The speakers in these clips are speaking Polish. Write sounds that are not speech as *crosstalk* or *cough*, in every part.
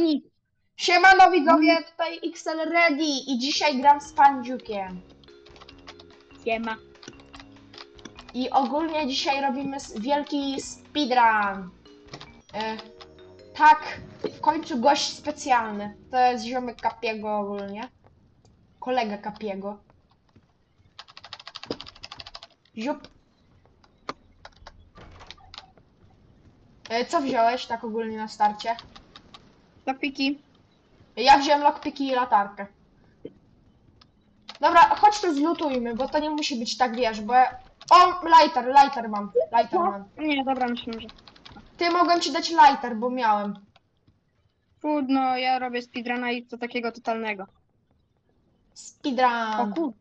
Nick. Siemano widzowie, tutaj XL Ready i dzisiaj gram z Pandziukiem. Siema. I ogólnie dzisiaj robimy s- wielki speedrun. E, tak, w końcu gość specjalny. To jest ziomek Kapiego ogólnie. Kolega Kapiego. Ziup. E, co wziąłeś tak ogólnie na starcie? Zapiki. Ja wziąłem lockpiki i latarkę. Dobra, chodź tu zlutujmy, bo to nie musi być tak, wiesz, bo... ja- O, lighter, lighter mam, lighter mam. Nie, dobra, myślę, że. Ty, mogłem ci dać lighter, bo miałem. Trudno, ja robię speedruna i to takiego totalnego. O Speedrun. kur...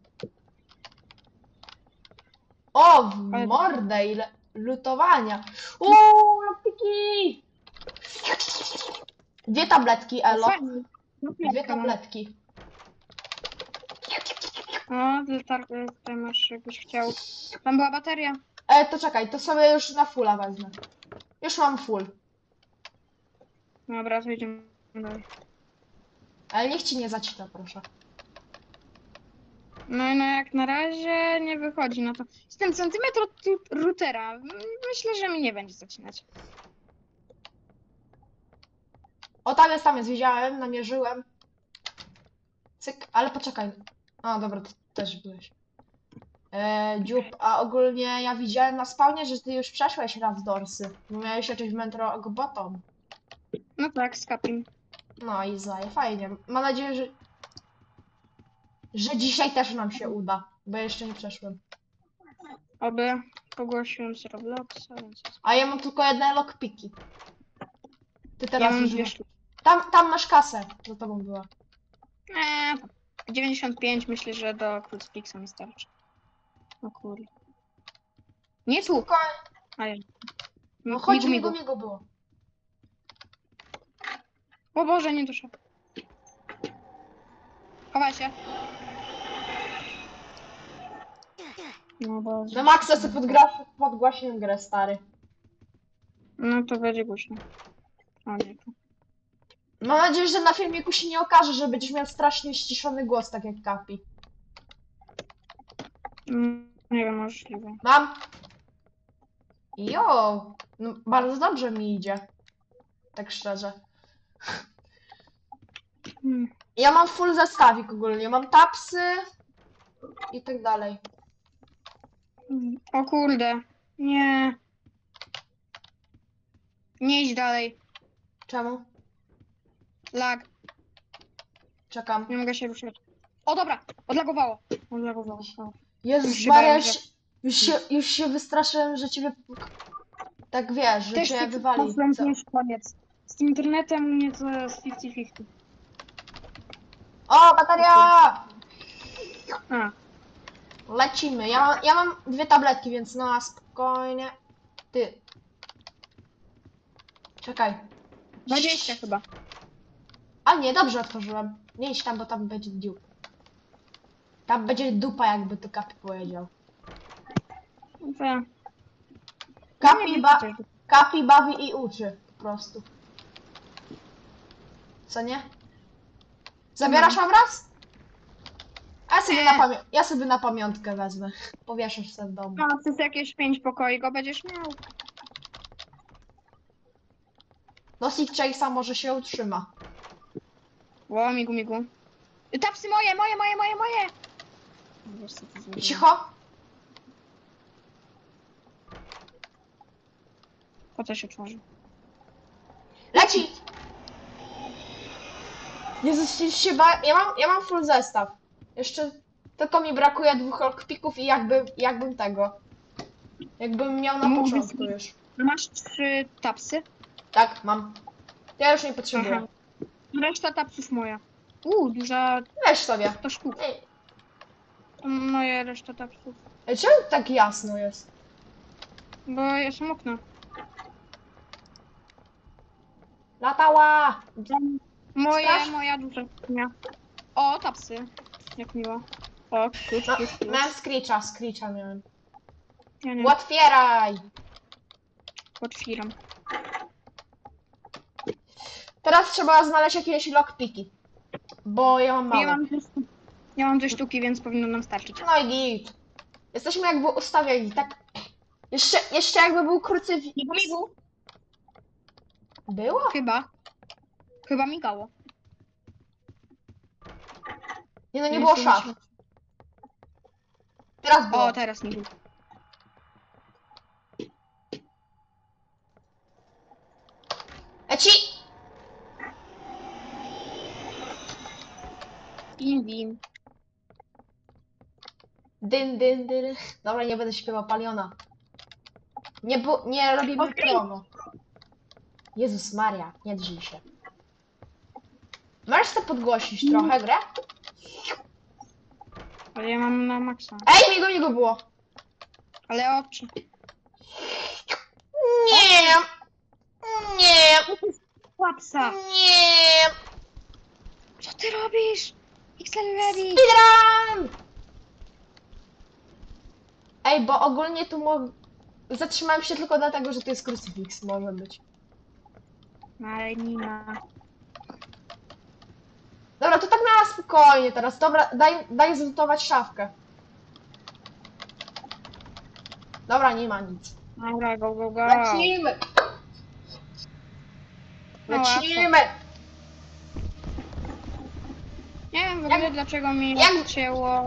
O, w mordę, ile lutowania. Uuu, lockpiki! Dwie tabletki, Elo. Fajnie. No, Dwie pięknie, no. tabletki. O, latarkę tutaj masz, jakbyś chciał. Tam była bateria. E, to czekaj, to sobie już na fulla wezmę. Już mam full. Dobra, to idziemy dalej. Ale niech ci nie zacina, proszę. No i no jak na razie nie wychodzi, no to z tym centymetr od tu- routera. Myślę, że mi nie będzie zacinać. O, tam jest, tam jest, widziałem, namierzyłem. Cyk, ale poczekaj. A, dobra, ty też byłeś. E, dziób, a ogólnie ja widziałem na spawnie, że ty już przeszłeś raz dorsy. Miałeś achievement rock bottom. No tak, z kapim. No i zaje, fajnie. Mam nadzieję, że... Że dzisiaj też nam się uda, bo ja jeszcze nie przeszłem. Oby pogłosiłem z Robloxa, więc. A ja mam tylko jedne lockpiki. Ty Ja teraz mam dwie masz... sztuki. Tam, tam masz kasę, za tobą była. Eee, 95 myślę, że do Crucifixa mi starczy. O kurde. Nie tu! Ale. No chodź, migu. migu, migu było. O Boże, nie duszę. Chowaj się. No Boże. Na maksa sobie podgra- podgłaśnię grę, stary. No to będzie głośno. O nie, tu. Mam nadzieję, że na filmiku się nie okaże, że będziesz miał strasznie ściszony głos, tak jak Kapi. Mm, Nie wiem, możliwe. Mam. Jo, no, bardzo dobrze mi idzie. Tak szczerze. Hmm. Ja mam full zestawik ogólnie. Mam tapsy i tak dalej. Mm. O kurde. Nie. Nie idź dalej. Czemu? Lag. Czekam. Nie mogę się ruszać. O dobra, odlagowało. Odlagowało. O. Jezus Już się Maria, bałem, już, że- już, się, już się wystraszyłem, że ciebie... Tak wiesz, że Też cię tak wywali. poszłem, Co? już koniec. Z tym internetem u mnie to jest 50-50. O, bateria! A, Lecimy. Ja, ja mam dwie tabletki, więc na spokojnie. Ty. Czekaj. 20 chyba. A nie, dobrze otworzyłem. Nie idź tam, bo tam będzie dziób. Tam będzie dupa, jakby to Kapi powiedział. No ja. Kapi, ba Kapi bawi i uczy. Po prostu. Co nie? Zabierasz obraz? A ja sobie, na pamię- ja sobie na pamiątkę wezmę. Powieszasz sobie w domu. A, to jest jakieś 5 pokoi, go będziesz miał. No Chase'a może się utrzyma. Ło, migu, migu. Y, Tapsy moje, moje, moje, moje, moje! Wiesz, co to zrobiłem. Cicho. Po co się tworzy? Leci! Jezus, się- się ba... ja, mam, ja mam full zestaw. Jeszcze tylko mi brakuje dwóch lockpików i jakby, jakbym tego. Jakbym miał na Mógłbyś- początku już. Masz trzy tapsy? Tak, mam. Ja już nie potrzebuję. Aha. Reszta tapsów moja. Uuu, duża Weź sobie. to szkół. Ej, Moje reszta tapsów. ej, czemu tak jasno jest? Bo ja są okna. Latała! Moje, Straż- moja duża skrzynia. O, tapsy. Jak miło. O, klucz, No, klucz, klucz. miałem screecha, screecha miałem. Ja nie Otwieraj! otwieram. Teraz trzeba znaleźć jakieś lockpiki. Bo ja mam Ja mało. mam, dwie- ja mam dwie sztuki, więc powinno nam starczyć. No i git. Jesteśmy jakby ustawieni, tak? Jeszcze, jeszcze jakby był krucyfik. Migu, migu. Było? Chyba. Chyba migało. Nie no, nie Ja było jeszcze szaf. Teraz było. O, teraz migu. Bim, bim. Dyn, dyn, dyn. Dobra, nie będę śpiewał Paliona. Nie, bu- nie robimy Okej. promo. Jezus Maria, nie drzyj się. Możesz sobie podgłosić Mm. trochę grę? Ale ja mam na maksa. Ej, mi go nie go było. Ale oczy. Nie! Nie! Łapsa. Nie! Co ty robisz? XL ready. Speedrun! Ej, bo ogólnie tu mo... Zatrzymałem się tylko dlatego, że to jest krucyfiks, może być. No, ale nie ma. Dobra, to tak na spokojnie teraz. Dobra, daj, daj zlutować szafkę. Dobra, nie ma nic. Dobra, go, go, go. Lecimy! No. Lecimy! Nie wiem w ogóle dlaczego mi jak- odcięło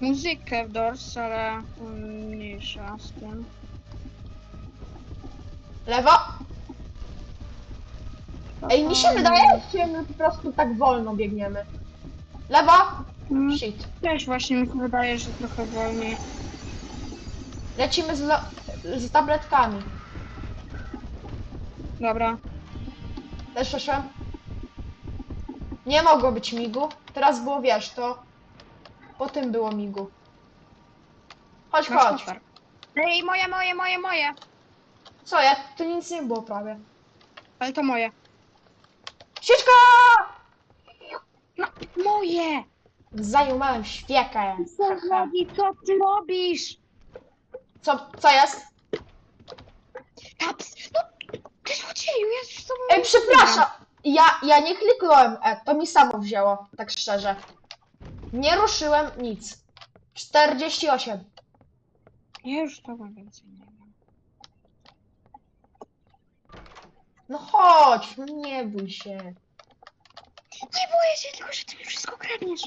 muzykę w Doors, ale mm, mniejsza z tym. Lewo! Ej, mi się wydaje, że my po prostu tak wolno biegniemy. Lewo! Mm, Shit. Też właśnie mi się wydaje, że trochę wolniej. Lecimy z, lo- z tabletkami. Dobra. Też przeszłem. Nie mogło być migu. Teraz było, wiesz, to... Po tym było migu. Chodź, Masz chodź. Ej, moje, moje, moje, moje. Co, ja? Tu nic nie było prawie. Ale to moje. Sieczka! No, moje! Zajumałem świekę. Robi, co ty robisz? Co, co jest? Taps, no, złodzieju, ja z tobą... Ej, przepraszam. Ja, ja nie kliknąłem E, to mi samo wzięło, tak szczerze. Nie ruszyłem nic. 48. Ja już tobą więcej nie wiem. No chodź, no nie bój się. Nie boję się, tylko że ty mi wszystko kradniesz.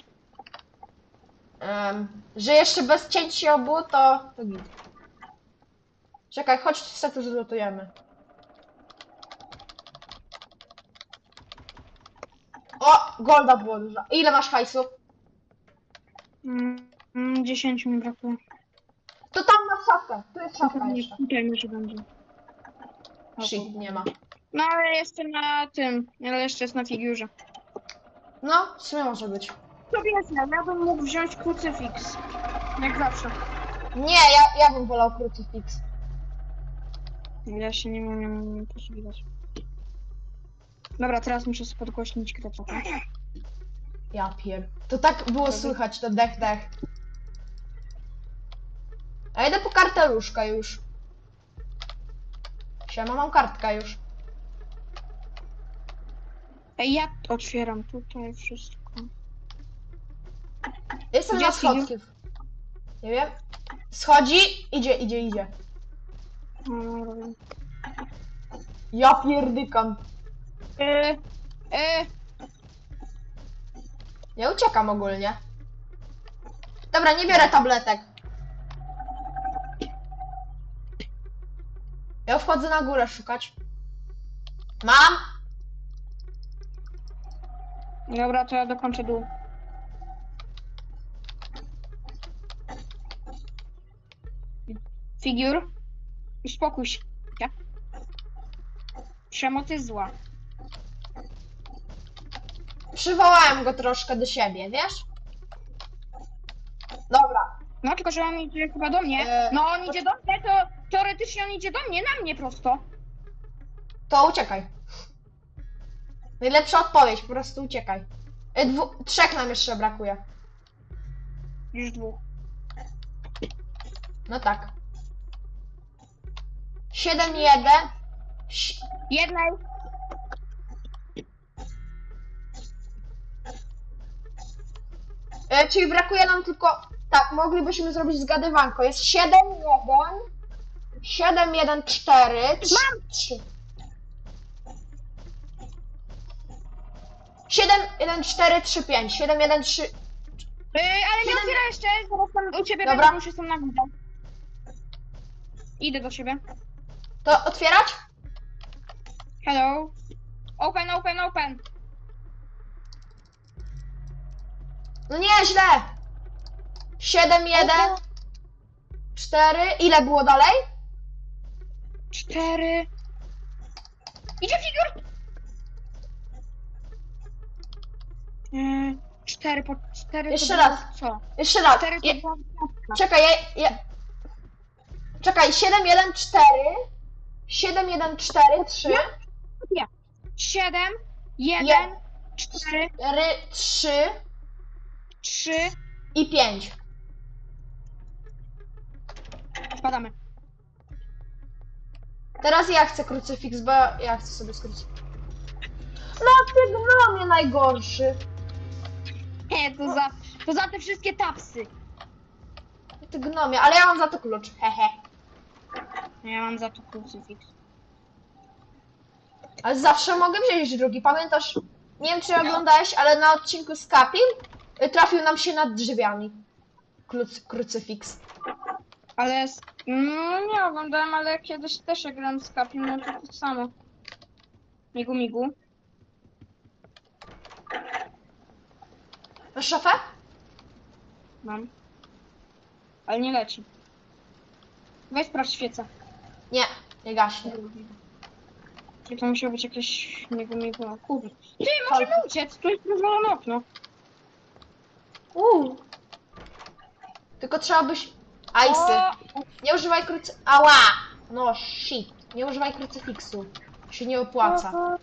Em, że jeszcze bez cięć obu, to, to git. Czekaj, chodź se tu zlutujemy. O, golda było dużo. Ile masz hajsu? Mm, mm, 10 mi brakuje. To tam na szafkę. Tu jest szafka Nie, jeszcze. Tutaj może będzie. O Shit, nie ma. No ale jeszcze na tym, ale jeszcze jest na figurze. No, w sumie może być. To wiesz, ja bym mógł wziąć krucyfiks. Jak zawsze. Nie, ja, ja bym wolał krucyfiks. Ja się nie umiem posługiwać. Dobra, teraz muszę sobie podgłośnić trochę. Ja pier... To tak było słychać, to dech, dech. A idę po karteluszka już. Siema, mam kartkę już. Ej, ja otwieram tutaj wszystko. Jestem Gdzie na schodki. Nie wiem. Schodzi, idzie, idzie, idzie. No. Ja pierdykam. Yy, yy, Ja uciekam ogólnie. Dobra, nie biorę tabletek. Ja wchodzę na górę szukać. Mam! dobra, to ja dokończę dół. Figur? Uspokój się. Przemoc jest zła. Przywołałem go troszkę do siebie, wiesz? Dobra. No, tylko że on idzie chyba do mnie. E, No, on idzie do mnie, to teoretycznie on idzie do mnie, na mnie prosto. To uciekaj. Najlepsza odpowiedź, po prostu uciekaj. E, Dwu, trzech nam jeszcze brakuje. Już dwóch. No tak. 7-1. Si- Jednej. E, czyli brakuje nam tylko. Tak, moglibyśmy zrobić zgadywanko. Jest 7, 1, 7, 1, 4, 3. Mam! 3. 7, 1, 4, 3, 5. 7, 1, 3. Yy, ale nie otwieraj jeszcze, zaraz tam u ciebie Dobra. będę, bo już jestem na górze. Idę do ciebie. To otwierać? Hello. Open, open, open. No nie, źle. 7, 1, 4. Ile było dalej? Cztery. Idzie figur! Yy, cztery po cztery. Jeszcze raz. Co? Jeszcze raz. Cztery to Je, była piątka. czekaj, ja, ja. Czekaj, 7, 1, 4. 7, 1, 4, 3. Siedem, jeden, Je- cztery, 4, 3 trzy. i 5. Spadamy. Teraz ja chcę krucyfiks, bo ja chcę sobie skrócić. No ty gnomie najgorszy. Nie, to za, to za te wszystkie tapsy. Ty gnomie, ale ja mam za to klucz. Hehe. Ja mam za to krucyfiks. Ale zawsze mogę wziąć drugi. Pamiętasz? Nie wiem czy oglądałeś, ale na odcinku z Kapim trafił nam się nad drzwiami. Kluc, krucyfiks. Ale s- no, nie oglądałem, ale kiedyś też jak grałem z Kapim, no to to samo. Migu, migu. Masz szafę? Mam. Ale nie leci. Weź sprawdź świecę. Nie, nie gaśnie. I to musiało być jakieś migu, migu. O kurde. Ty, możemy uciec! Tu jest rozwalone okno. Uuu. Tylko trzeba byś... Ajsy. Nie używaj krucy... Ała! No shit. Nie używaj krucyfiksu. Się nie opłaca.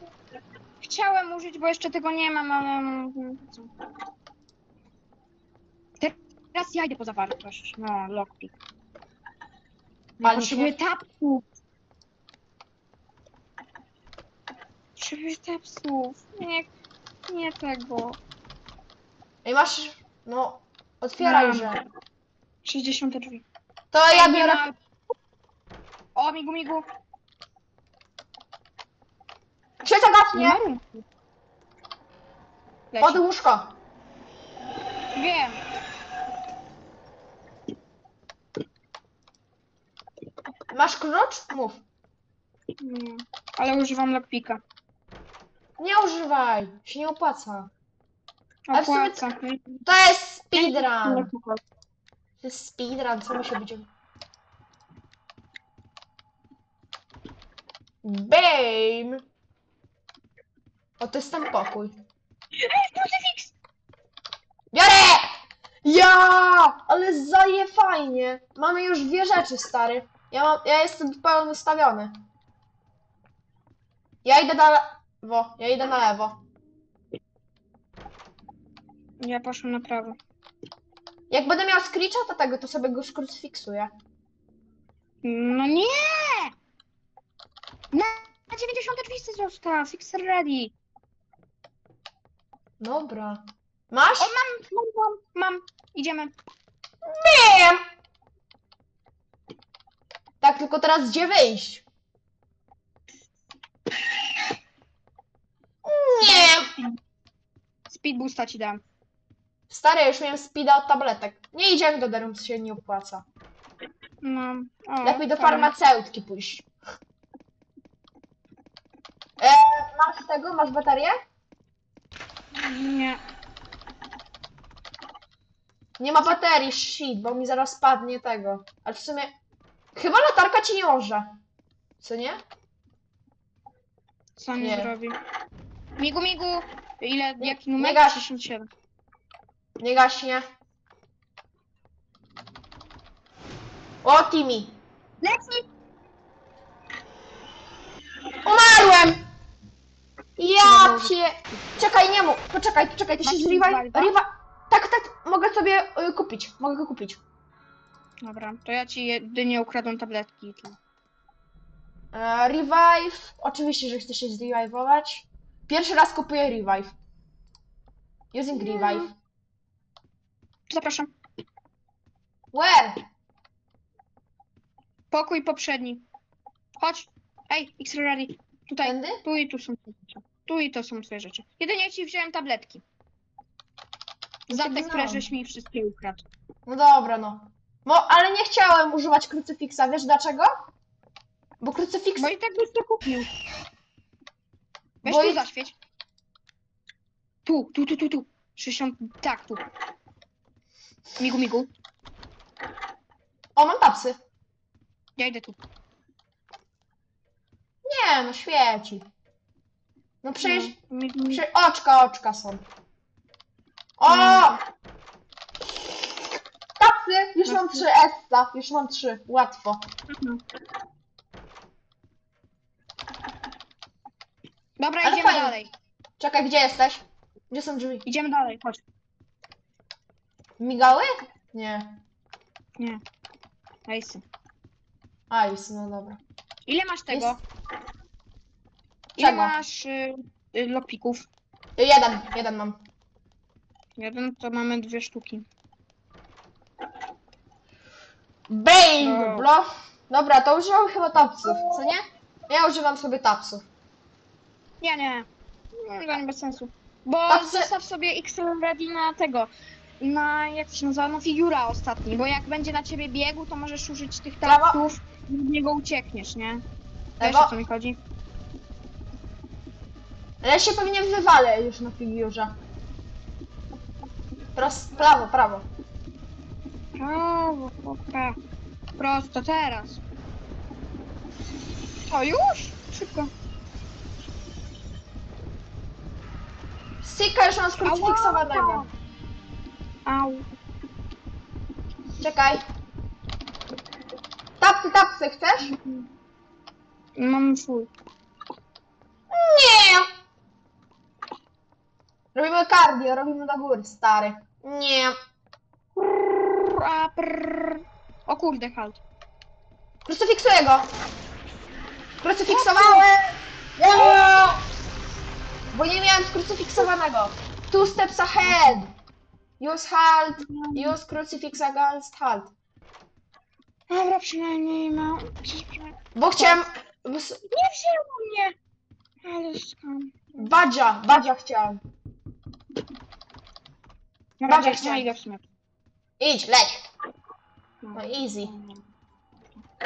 Chciałem użyć, bo jeszcze tego nie mam, ale... Teraz ja idę po zawartość. No, lockpick. Ja Pali potrzebuję tapsów. Potrzebuję tapsów. Nie, nie tego. Ej, masz... No... Otwieraj, Mam. że... 60 drzwi. To ja biorę... O, migu, migu. Trzecia Nie gaśnie! ma rynku. Leci. Pod łóżko. Wiem. Masz klucz? Mów. Nie. Ale używam lockpicka. Nie używaj. Się nie opłaca. Ale w sumie Opłaca. To jest speedrun. To jest speedrun, co musi być? Bam! O, to jest ten pokój. Krucyfiks! Biorę! Ja! Ale zaje fajnie. Mamy już dwie rzeczy, stary. Ja, mam, ja jestem pełen ustawiony. Ja idę na lewo. Ja idę na lewo. Ja poszłam na prawo. Jak będę miał screecha, to tego, to sobie go skrucyfiksuję. No nie! Na, na 90 drzwi zostaw. Fixer ready. Dobra. Masz? O, mam, mam, mam, mam. Idziemy. Wiem! Tak, tylko teraz gdzie wyjść? Nie! Speed boosta ci dam. Stary, ja już miałem speeda od tabletek. Nie idziemy do Derums, się nie opłaca. No. O, Lepiej do farmaceutki pójść. E, masz tego? Masz baterię? Nie. Nie ma baterii, shit, bo mi zaraz spadnie tego. Ale w sumie... Chyba latarka ci nie może. Co nie? Co nie, Nie. zrobi? Migu, migu. Ile, jaki numer? nie gaś. 67. Nie gaśnie. O, Timmy. Leci! Umarłem! Ja cię... Czekaj, nie mów. Poczekaj, poczekaj, to się Masz? Riva... Tak, tak, mogę sobie y, kupić. Mogę go kupić. Dobra, to ja ci jedynie ukradłem tabletki. E, revive. Oczywiście, że chcę się zrevive'ować. Pierwszy raz kupuję revive. Using revive. Zapraszam. Where? Pokój poprzedni. Chodź. Ej, X-ray ready. Tutaj. Tędy? Tu i tu są twoje rzeczy. Tu i to są twoje rzeczy. Jedynie ci wziąłem tabletki. Za te, które żeś mi wszystkie ukradł. No dobra, no. Mo, ale nie chciałem używać krucyfiksa, wiesz dlaczego? Bo krucyfiks... Bo i tak byś to kupił. Weź Bo tu i- zaświeć. Tu, tu, tu, tu, tu. 60, tak, tu. Migu, migu. O, mam tapsy. Ja idę tu. Nie, no świeci. No przecież... No, migu, migu. Prze oczka, oczka są. O! No. Tapsy! Już mam trzy Essa. Już mam trzy. Łatwo. Mhm. Dobra, Ale idziemy fajnie. dalej. Czekaj, gdzie jesteś? Gdzie są drzwi? Idziemy dalej, chodź. Migały? Nie. Nie. Ejsy. Ice, no dobra. Ile masz tego? Ile Czego? masz y, y, lopików? Jeden, jeden mam. Jeden to mamy dwie sztuki. Bang, No. bro. Dobra, to używam chyba tapsów, co nie? Ja używam sobie tapsów. Nie, nie. Nie, to nie bez sensu. Bo chcę- zostaw sobie XL ready na tego. Na, jak to się nazywa, no figura ostatni, bo jak będzie na ciebie biegł, to możesz użyć tych tapsów i z niego uciekniesz, nie? Wiesz Lewo. o co mi chodzi? Ale ja się pewnie wywalę już na figurze. Prost, prawo, prawo. Prawo, chłopie. Prosto teraz. To już? Szybko. Sika już mam skrucyfiksowanego. Au. Czekaj. Tapsy, tapsy, chcesz? Mam full. Nie! Robimy cardio, robimy do góry, stary. Nie. Prrr, A, prrr. O kurde, halt. Krucyfiksuję go. Krucyfiksowałem! Nie! Bo nie miałem skrucyfiksowanego. Two steps ahead. Use halt. Use crucifix against halt. Dobra, przynajmniej mam. Bo chciałem... Nie wzięło mnie! Ale skam. Badzia, badzia chciałem. No chciałem. idę w sumie. Idź, leć. No. No easy.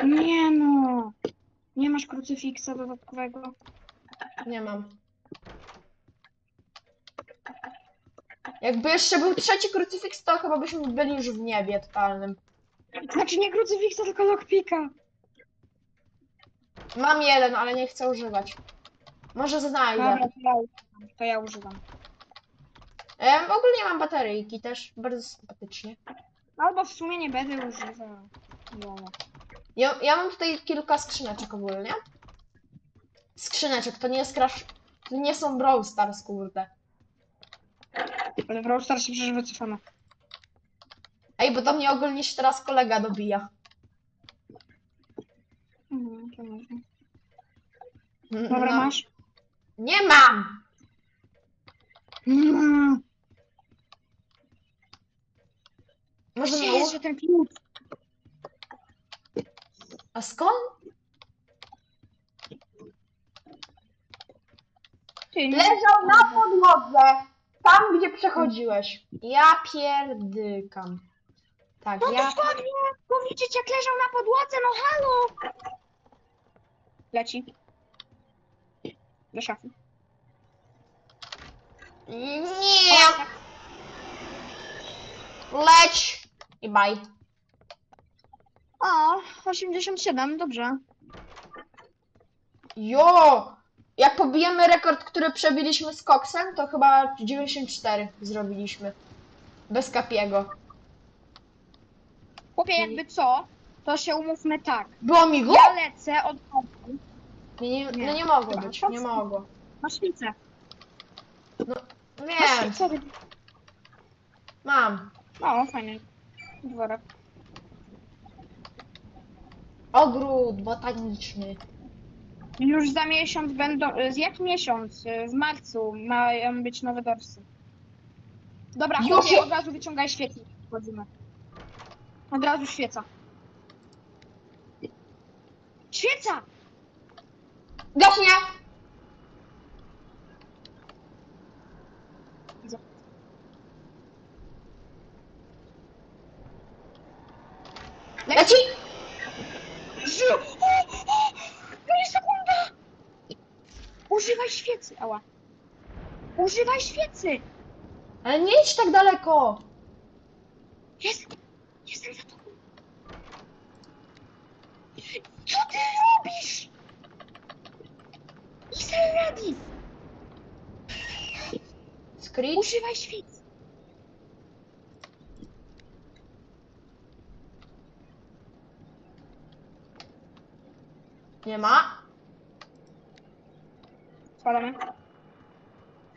Nie no. Nie masz krucyfiksa dodatkowego. Nie mam. Jakby jeszcze był trzeci krucyfiks, to chyba byśmy byli już w niebie totalnym. Znaczy nie krucyfiksa, tylko lockpika. Mam jeden, ale nie chcę używać. Może znajdę. Dobra, to ja używam. To ja używam. Em, ogólnie mam bateryjki też, bardzo sympatycznie. Albo w sumie nie będę używał. No. Ja, ja mam tutaj kilka skrzyneczek ogólnie. Skrzyneczek, to nie jest crash... To nie są Brawl Stars, kurde. Ale w Brawl Stars się przecież wycofano. Ej, bo do mnie ogólnie się teraz kolega dobija. Mhm, to można. Mm, Dobra, no. masz? Nie mam! Mm. Może Gdzie jest, że ten klucz? A skąd? Ty, nie- Leżał na podłodze. Tam, gdzie przechodziłeś. Ja pierdykam. Tak, No ja... dosłownie! Bo widzieć jak leżał na podłodze, no halo! Leci. Do szafy. Nie! Leć! I bye. O, 87, dobrze. Jo! Jak pobijemy rekord, który przebiliśmy z Coxem, to chyba 94 zrobiliśmy. Bez Kapiego. Chłopie, jakby co, to się umówmy tak. Było mi go? Ja lecę od boku. Nie, nie, Nie. no nie mogło być, nie mogło. Masz świcę. Masz Wiem, świcę. mam. O, fajny. Dworek. Ogród botaniczny. Już za miesiąc będą. Z jak miesiąc? W marcu mają być nowe dorsy. Dobra, Już chłopie, od razu wyciągaj świetlik. Wchodzimy. Od razu świeca. Świeca! Gaśnie! Leci! Żył! O, o, to jest sekunda! Używaj świecy, ała. Używaj świecy! Ale nie idź tak daleko! Jest! Jestem za tobą! Co ty robisz? Jestem ready! Screech? Używaj świecy! Nie ma. Spadamy.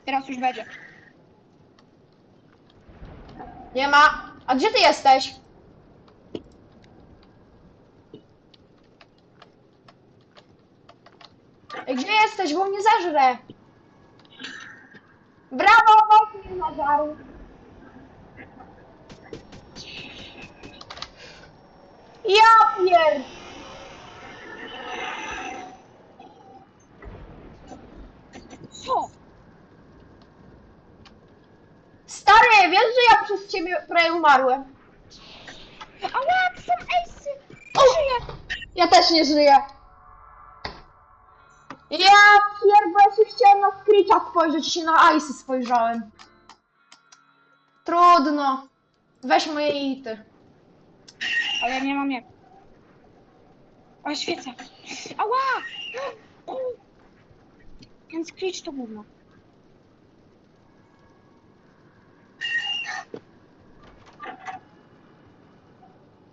Teraz już będzie. Nie ma. A gdzie ty jesteś? Gdzie jesteś, bo mnie zażre? Brawo, mnie zażarł. Ja pier... Co? Stary, wiesz, że ja przez ciebie prawie umarłem? Ała, to są ejsy! O! Żyję! Ja też nie żyję. Ja pier, bo ja się chciałem na Screecha spojrzeć się na Icy spojrzałem. Trudno. Weź moje ity. Ale ja nie mam jak. O, świeca! Ała! Ten screech to gówno.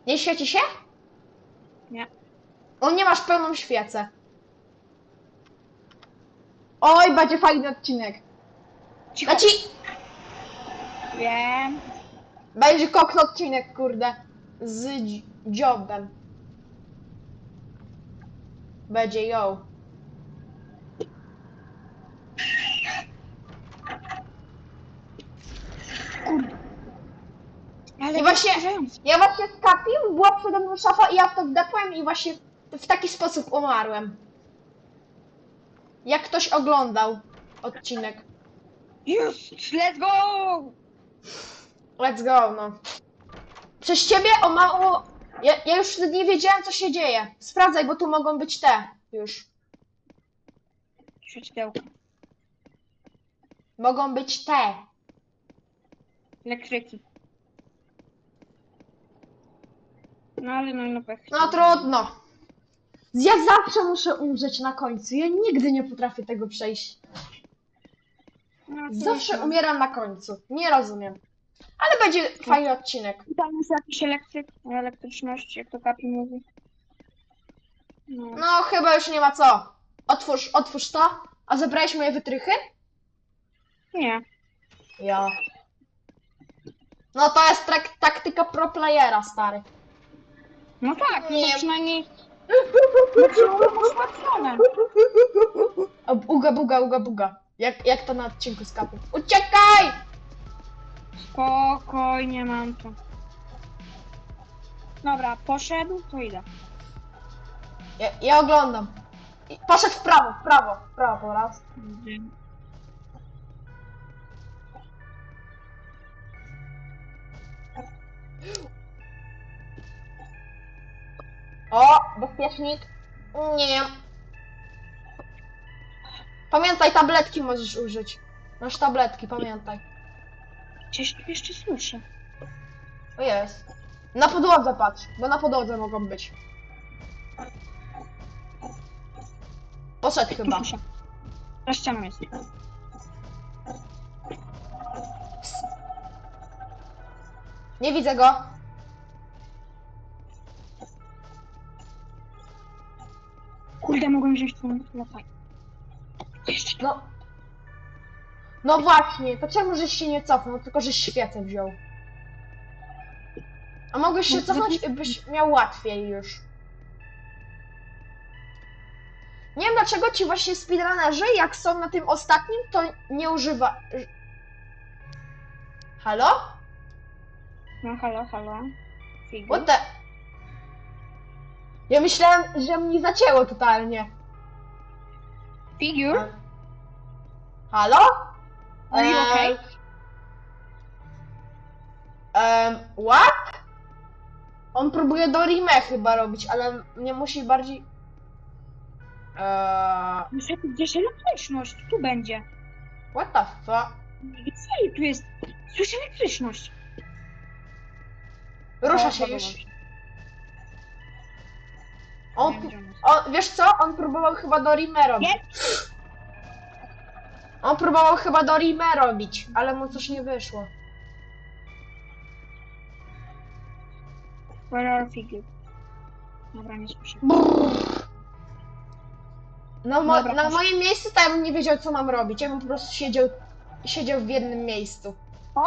Nie świeci się? Nie. O, nie masz pełną świecę. Oj, będzie fajny odcinek. Cicho. Znaczy, Wiem. będzie kokno odcinek, kurde. Z dzi- dziobem. Będzie ją. Ale I właśnie-. Ja właśnie z Kapim, była przede mną szafa i ja w to wdepłem i właśnie w taki sposób umarłem. Jak ktoś oglądał odcinek. Just, let's go! Let's go, no. Przez ciebie o mało... Ja, ja już wtedy nie wiedziałem, co się dzieje. Sprawdzaj, bo tu mogą być te już. Świecidełko. Mogą być te. Elektryki. No ale no, no pech. No trudno. Ja zawsze muszę umrzeć na końcu. Ja nigdy nie potrafię tego przejść. No, to Zawsze umieram na końcu. Nie rozumiem. Ale będzie fajny odcinek. Tam jest jakiś elektryk, elektryczność, jak to Kapi mówi. No. No, chyba już nie ma co. Otwórz, otwórz to. A zebrałeś moje wytrychy? Nie. Ja. No to jest trak- taktyka pro playera, stary. No tak, no Nie. to przynajmniej... No przynajmniej ułatwione. O, Uga, buga, uga, buga. Jak, jak to na odcinku z kapy. Uciekaj! Spokojnie mam to. Dobra, poszedł, to idę. Ja, ja oglądam. I Poszedł w prawo, w prawo, w prawo po raz. O, bezpiecznik. Nie. Pamiętaj, tabletki możesz użyć. Masz tabletki, pamiętaj. Gdzieś tu jeszcze słyszę. O jest. Na podłodze patrz, bo na podłodze mogą być. Poszedł Tu chyba. Za ścianą jest. Nie widzę go. Kurde, mogłem wziąć tą. Jeszcze No. No właśnie, to czemu żeś się nie cofnął, tylko żeś świecę wziął. A mogłeś się No, cofnąć i byś miał łatwiej już. Nie wiem dlaczego ci właśnie speedrunnerzy, jak są na tym ostatnim, to nie używa... Halo? No halo, halo. Figu. What the... Ja myślałem, że mnie zacięło totalnie. Figure? Halo? Are you okay? Um, what? On próbuje do Rime chyba robić, ale nie musi bardziej... Eee, Muszę tu gdzieś elektryczność. Tu będzie. what the fuck? Serio, tu jest. Słyszę elektryczność. Rusza się już. On, Nie wiem, on wiesz co? On próbował chyba do Rime robić. On próbował chyba do Rime robić, ale mu coś nie wyszło. Where are figure? Dobra, nie słyszę. Brrr. No, mo- Dobra, na proszę. moim miejscu to ja bym nie wiedział, co mam robić. Ja bym po prostu siedział, siedział w jednym miejscu. O!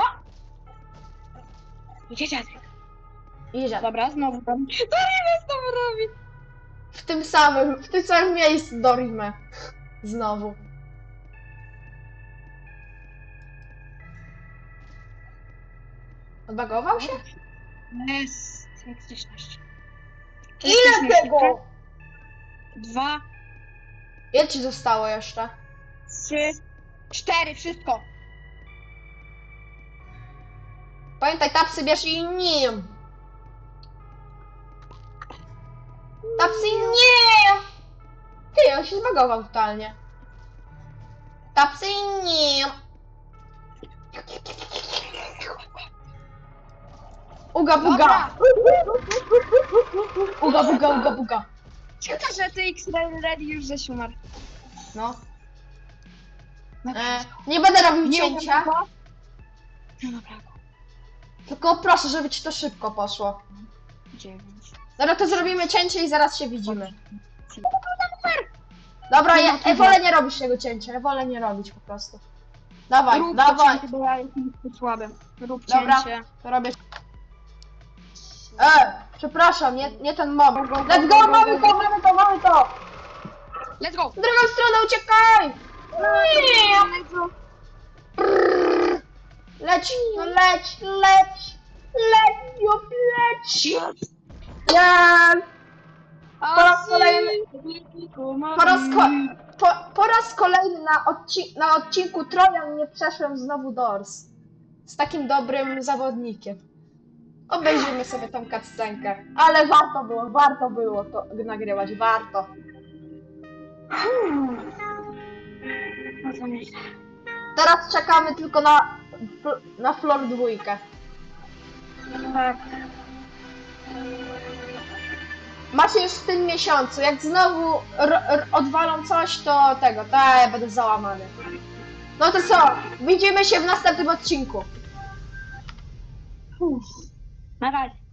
Idzie dziadek. I Dobra, znowu robi. *laughs* To ile znowu robi? W tym samym, w tym samym miejscu do Rime. Znowu. Odbagował się? Jest elektryczność. Ile tego? Dwa, Ile ci zostało jeszcze? trzy, cztery, wszystko. Pamiętaj, tapsy bierz i nim. Tapsy nie! Ty, on się zbagował totalnie. Tapsy nie! Uga buga! Uga buga, uga buga. Szkoda, że ty X Ready już żeś umarł. No. Dobra. E, nie będę robił cięcia. No dobra. tylko proszę, żeby ci to szybko poszło. Dziewięć. Dobra, to zrobimy cięcie i zaraz się widzimy. Dobra, ja, ja wolę nie robić tego cięcia, ja wolę nie robić po prostu. Dawaj, Rób dawaj, cięcie, bo ja jestem zbyt słaby. Rób Dobra. cięcie. to robię. E, przepraszam, nie, nie ten moment. Let's go, mamy to, mamy to, mamy to! Let's go! W drugą stronę uciekaj! Nie! Brrr. Leć, no leć, leć! Leć, Jup, leć! Jest! Po raz kolejny- Po raz, ko po, po raz kolejny na, odci na odcinku Trojan nie przeszłem znowu Doors. Z takim dobrym zawodnikiem. Obejrzymy sobie tą cutscenkę. Ale warto było, warto było to nagrywać, warto. Teraz czekamy tylko na, na Flor dwójkę. Tak. Macie już w tym miesiącu. Jak znowu odwalą coś, to tego, ja będę załamany. No to co? Widzimy się w następnym odcinku. Na razie.